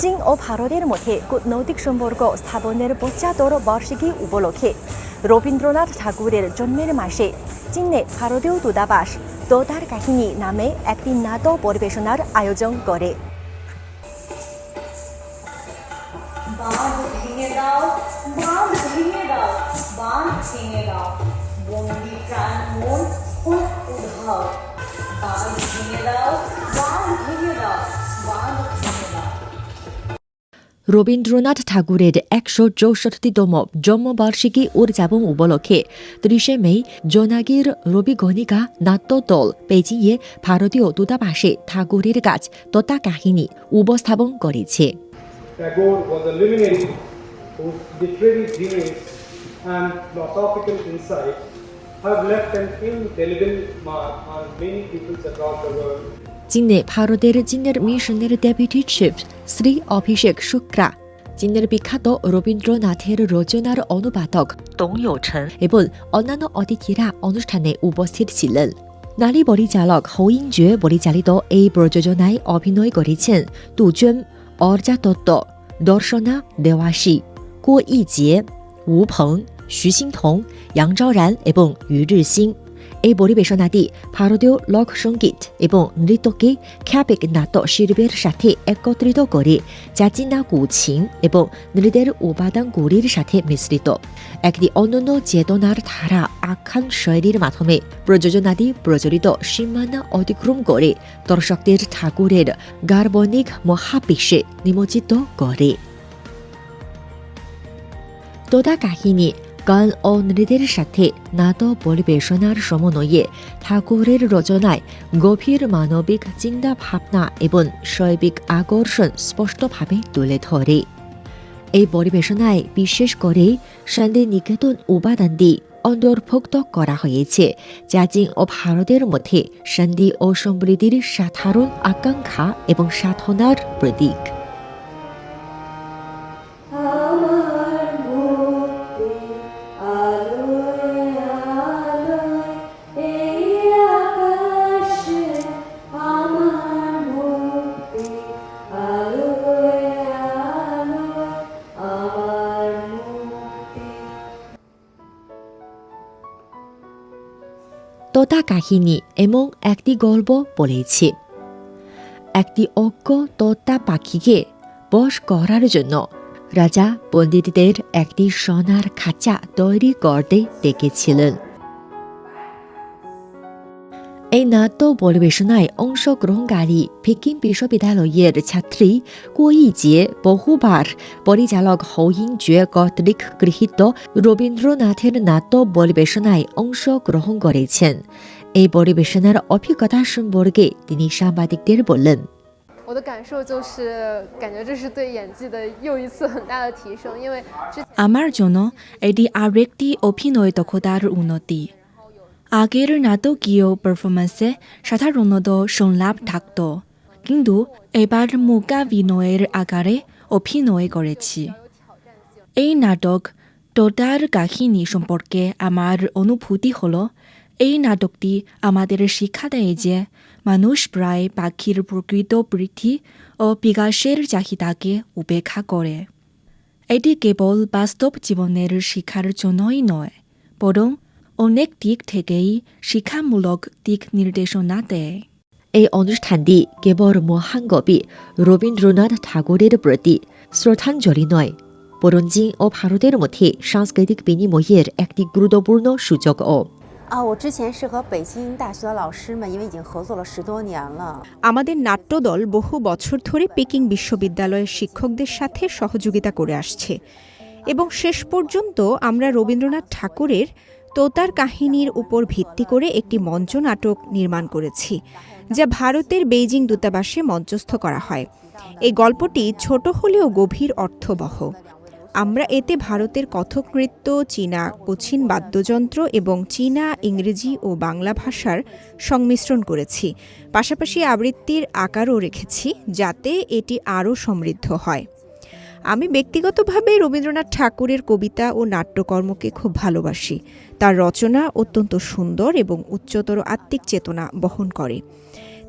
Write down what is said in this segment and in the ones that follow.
চীন ও ভারতের মধ্যে কূটনৈতিক সম্পর্ক স্থাপনের পঁচাত্তর বার্ষিকী উপলক্ষে রবীন্দ্রনাথ ঠাকুরের জন্মের মাসে চীনে ভারতীয় দূতাবাস তোতার কাহিনী নামে একটি নাটক পরিবেশনার আয়োজন করে। বাঁধ ভেঙে দাও রবীন্দ্রনাথ ঠাকুরের একশো চৌষট্টিতম জন্মবার্ষিকী উদযাপন উপলক্ষে ত্রিশে মে জোনাগির রবিগণিকা নাট্যদল বেজিংয়ে ভারতীয় দূতাবাসে ঠাকুরের কাজ তথা কাহিনী উপস্থাপন করেছে। Literary genius and philosophical insight have left an indelible mark on many peoples across the world. চীনে ভারতের চীনের মিশনের ডেপুটি চিফ শ্রী অভিষেক শুক্রা চীনের বিখ্যাত রবীন্দ্রনাথের রচনার অনুবাদক দং ইউছেন এবং অন্যান্য অতিথিরা অনুষ্ঠানে উপস্থিত ছিলেন নারী পরিচালক হৌ ইংজুয়ে পরিচালিত এই প্রযোজনায় অভিনয় করেছেন তুজুন অর্জা দত্ত দর্শনা দেওয়াশি কো ইজিয়ে উ ফং শু সিংথং ইয়াং চাওরান এবং yu সিং এই পরিবেশনাটি ভারতীয় লোকসঙ্গীত এবং নৃত্যকে খ্যাপিক নাটক শিল্পের সাথে একত্রিত করে যা চীনা কুচিং এবং নৃত্যের উপাদানগুলির সাথে মিশ্রিত। একটি অনন্য চেতনার ধারা আখ্যান শৈলীর মাধ্যমে প্রযোজনাটি প্রচলিত সীমানা অতিক্রম করে দর্শকদের ঠাকুরের গার্বনিক মহাবিশ্বে নিমজ্জিত করে। তোদা কাহিনী গান ও নৃত্যের সাথে নাটক পরিবেশনার সমন্বয়ে ঠাকুরের রচনায় গভীর মানবিক চিন্তা ভাবনা এবং শৈবিক আকর্ষণ স্পষ্টভাবে তুলে ধরে। এই পরিবেশনায় বিশেষ করে শান্তি নিকেতন উপাদানটি অন্তর্ভুক্ত করা হয়েছে, যা চীন ও ভারতের মধ্যে শান্তি ও সমৃদ্ধির সাধারণ আকাঙ্ক্ষা এবং সাধনার প্রতীক। তোতা কাহিনী এবং একটি গল্প বলেছি। একটি অজ্ঞ তোতা পাখিকে বস করার জন্য রাজা পণ্ডিতদের একটি সোনার খাঁচা তৈরি করতে ডেকেছিলেন। এই নাট্য পরিবেশনায় অংশগ্রহণকারী পেকিং বিশ্ববিদ্যালয়ের ছাত্রী কোইজিয়ে বহুবার পরিচালক হৌইং জুয়ে কর্তৃক গৃহীত রবীন্দ্রনাথের নাট্য পরিবেশনায় অংশগ্রহণ করেছেন এই পরিবেশনার অভিজ্ঞতা সম্পর্কে তিনি সাংবাদিকদের বললেন我的感受就是，感觉这是对演技的又一次很大的提升，因为之 আমার জন্য এটি আরেকটি অভিনয় দক্ষতার উন্নতি আগের নাটকীয় পারফরমেন্সে সাধারণত সংলাপ থাকত, কিন্তু এবার মূকাভিনয়ের আকারে অভিনয় করেছি। এই নাটক টোটার কাহিনী সম্পর্কে আমার অনুভূতি হলো, এই নাটকটি আমাদের শিক্ষা দেয় যে মানুষ প্রায় পাখির প্রকৃত বৃদ্ধি ও বিকাশের চাহিদাকে উপেক্ষা করে। এটি কেবল বাস্তব জীবনের শিক্ষার জন্যই নয়, বরং অনেক দিক থেকেই শিক্ষামূলক দিক নির্দেশনা দেয় এই অনুষ্ঠানটি কেবল মহান কবি রবীন্দ্রনাথ ঠাকুরের প্রতি শ্রদ্ধাঞ্জলি নয় বরং চীন ও ভারতের মধ্যে সাংস্কৃতিক বিনিময়ের একটি গুরুত্বপূর্ণ সূচকও 啊，我之前是和北京大学的老师们，因为已经合作了十多年了， আমাদের নাট্যদল বহু বছর ধরে পেকিং বিশ্ববিদ্যালয়ের শিক্ষকদের সাথে সহযোগিতা করে আসছে এবং শেষ পর্যন্ত আমরা রবীন্দ্রনাথ ঠাকুরের তোতার কাহিনীর উপর ভিত্তি করে একটি মঞ্চ নাটক নির্মাণ করেছি, যা ভারতের বেইজিং দূতাবাসে মঞ্চস্থ করা হয়। এই গল্পটি ছোট হলেও গভীর অর্থবহ। আমরা এতে ভারতের কথক নৃত্য, চীনা কোচিন বাদ্যযন্ত্র এবং চীনা, ইংরেজি ও বাংলা ভাষার সংমিশ্রণ করেছি। পাশাপাশি আবৃত্তির আকারও রেখেছি, যাতে এটি আরও সমৃদ্ধ হয়। আমি ব্যক্তিগতভাবে রবীন্দ্রনাথ ঠাকুরের কবিতা ও নাট্যকর্মকে খুব ভালোবাসি। তার রচনা অত্যন্ত সুন্দর এবং উচ্চতর আত্মিক চেতনা বহন করে।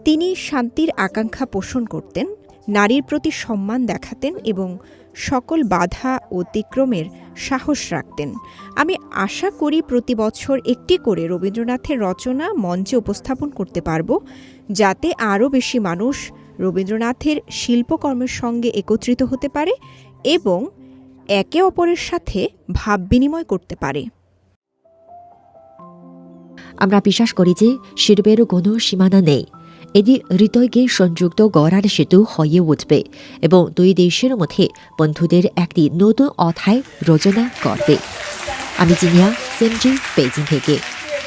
তিনি শান্তির আকাঙ্ক্ষা পোষণ করতেন, নারীর প্রতি সম্মান দেখাতেন এবং সকল বাধা অতিক্রমের সাহস রাখতেন। আমি আশা করি প্রতি বছর একটি করে রবীন্দ্রনাথের রচনা মঞ্চে উপস্থাপন করতে পারব, যাতে আরও বেশি মানুষ রবীন্দ্রনাথের শিল্পকর্মের সঙ্গে একত্রিত হতে পারে এবং একে অপরের সাথে ভাব বিনিময় করতে পারে। আমরা বিশ্বাস করি যে শিল্পের কোনো সীমানা নেই। এটি হৃদয়কে সংযুক্ত গড়ার সেতু হয়ে উঠবে এবং দুই দেশের মধ্যে বন্ধুদের একটি নতুন অধ্যায় রচনা করবে। আমি জিনিয়া সেমজি বেজিং থেকে।